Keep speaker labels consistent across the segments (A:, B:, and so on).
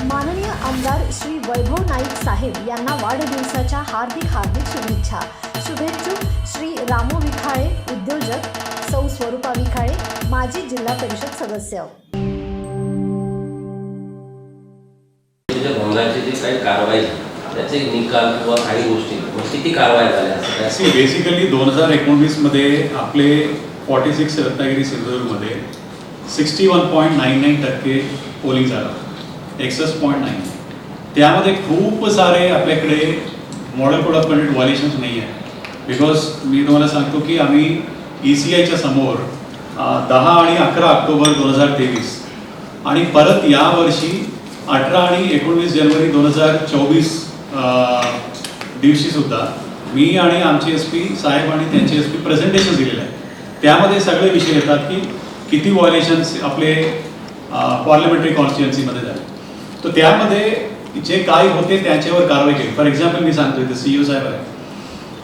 A: माननीय आमदार श्री वैभव नाईक साहेब यांना वाढदिवसाच्या हार्दिक हार्दिक शुभेच्छा. शुभेच्छुक श्री रामू विखाळे उद्योजक सौ स्वरूपा विखाळे माजी जिल्हा परिषद सदस्य.
B: जी काही कारवाई त्याचे निकाल किंवा काही गोष्टी किती कारवाई झाल्या?
C: बेसिकली दोन हजार एकोणवीसमध्ये आपले फॉर्टी सिक्स रत्नागिरी सिंधुदुर्गमध्ये sixty one point nine nine टक्के पोलिंग झालं. एक्सस पॉईंट नाईन त्यामध्ये खूप सारे आपल्याकडे मॉडेल कोड व्हॉलेशन्स नाही आहे बिकॉज मी तुम्हाला सांगतो की आम्ही ई सी आयच्या समोर दहा आणि अकरा ऑक्टोबर दोन हजार तेवीस आणि परत यावर्षी अठरा आणि एकोणवीस जानेवारी दोन हजार चोवीस दिवशी सुद्धा मी आणि आमचे एस पी साहेब आणि त्यांचे एस पी प्रेझेंटेशन दिलेलं आहे त्यामध्ये सगळे विषय येतात की किती व्हॉलेशन्स आपले पार्लमेंटरी कॉन्स्टिट्युएन्सीमध्ये झाले. तर त्यामध्ये जे काय होते त्याच्यावर कारवाई केली. फॉर एक्झाम्पल मी सांगतो इथे सी साहेब आहे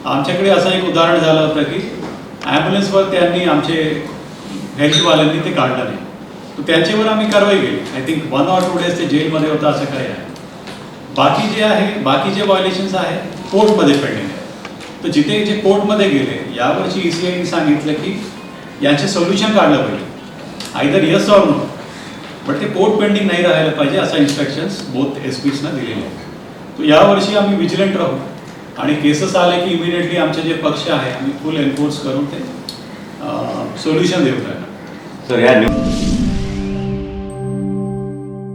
C: आमच्याकडे असं एक उदाहरण झालं होतं की ॲम्ब्युलन्सवर त्यांनी आमचे हेल्थवाल्यांनी ते काढलं नाही. तर त्यांच्यावर आम्ही कारवाई केली. I think one or two days ते जेलमध्ये होतं असं काही आहे. बाकी जे आहे बाकी जे व्हायलेशन्स आहे कोर्टमध्ये पेंडिंग आहे तर जिथे जे कोर्टमध्ये गेले यावर्षी ई सी आयने सांगितलं की याचे सोल्युशन काढलं पाहिजे. Either yes or no but ते कोर्ट पेंडिंग नाही राहायला पाहिजे असा इन्स्ट्रक्शन्स बोथ एस पीसना दिलेले आहेत. तर यावर्षी आम्ही विजिलंट राहू. आणि केसेस आले की इमिडिएटली आमचे जे पक्ष आहे आम्ही फुल एन्फोर्स करून ते सोल्युशन देऊ त्यांना.
D: सर या न्यू